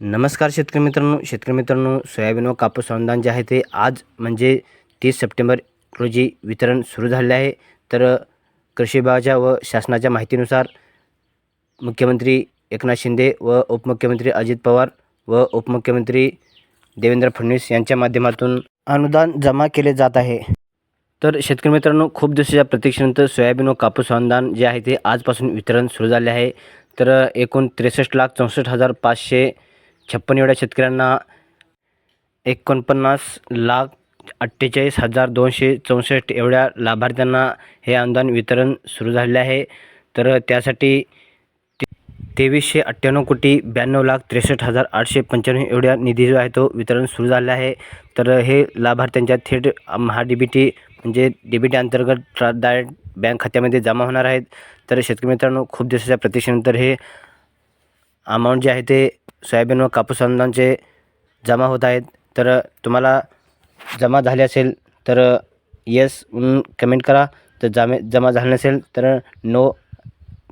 नमस्कार शेतकरी मित्रांनो. शेतकरी मित्रांनो सोयाबीन व कापूस अनुदान जे आहे ते आज म्हणजे तीस सप्टेंबर रोजी वितरण सुरू झाले आहे. तर कृषी विभागाच्या व शासनाच्या माहितीनुसार मुख्यमंत्री एकनाथ शिंदे व उपमुख्यमंत्री अजित पवार व उपमुख्यमंत्री देवेंद्र फडणवीस यांच्या माध्यमातून अनुदान जमा केले जात आहे. तर शेतकरी मित्रांनो खूप दिवसाच्या प्रतीक्षेनंतर सोयाबीन व कापूस अनुदान जे आहे ते आजपासून वितरण सुरू झाले आहे. तर एकूण त्रेसष्ट लाख चौसष्ट हजार पाचशे छप्पन एवढ्या शेतकऱ्यांना एकोणपन्नास लाख अठ्ठेचाळीस हजार दोनशे चौसष्ट एवढ्या लाभार्थ्यांना हे अनुदान वितरण सुरू झाले आहे. तर त्यासाठी तेवीसशे अठ्ठ्याण्णव कोटी ब्याण्णव लाख त्रेसष्ट हजार आठशे पंच्याण्णव एवढ्या निधी जो आहे तो वितरण सुरू झाला आहे. तर हे लाभार्थ्यांच्या थेट महा डी बी टी म्हणजे डी बी टी अंतर्गत ट्रा डायरेक्ट बँक खात्यामध्ये जमा होणार आहेत. तर शेतकरी मित्रांनो खूप दिवसाच्या प्रतीक्षेनंतर हे अमाऊंट जे आहे ते सोयाबीन व कापूस अनुदानचे जमा होत आहेत. तर तुम्हाला जमा झाले असेल तर येस म्हणून कमेंट करा. तर जामे जमा झाले नसेल तर नो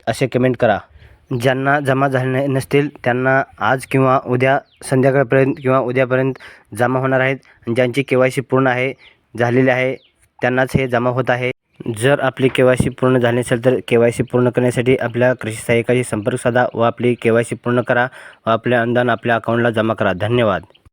असे कमेंट करा. ज्यांना जमा झाले नसतील त्यांना आज किंवा उद्या संध्याकाळपर्यंत किंवा उद्यापर्यंत जमा होणार आहेत. आणि ज्यांची के वाय सी पूर्ण आहे झालेली आहे त्यांनाच हे जमा होत आहे. जर आपली के वाय सी पूर्ण झाली नसेल तर के वाय सी पूर्ण करण्यासाठी आपल्या कृषी सहाय्यकाशी संपर्क साधा व आपली के वाय सी पूर्ण करा व आपले अनुदान आपल्या अकाउंटला जमा करा. धन्यवाद.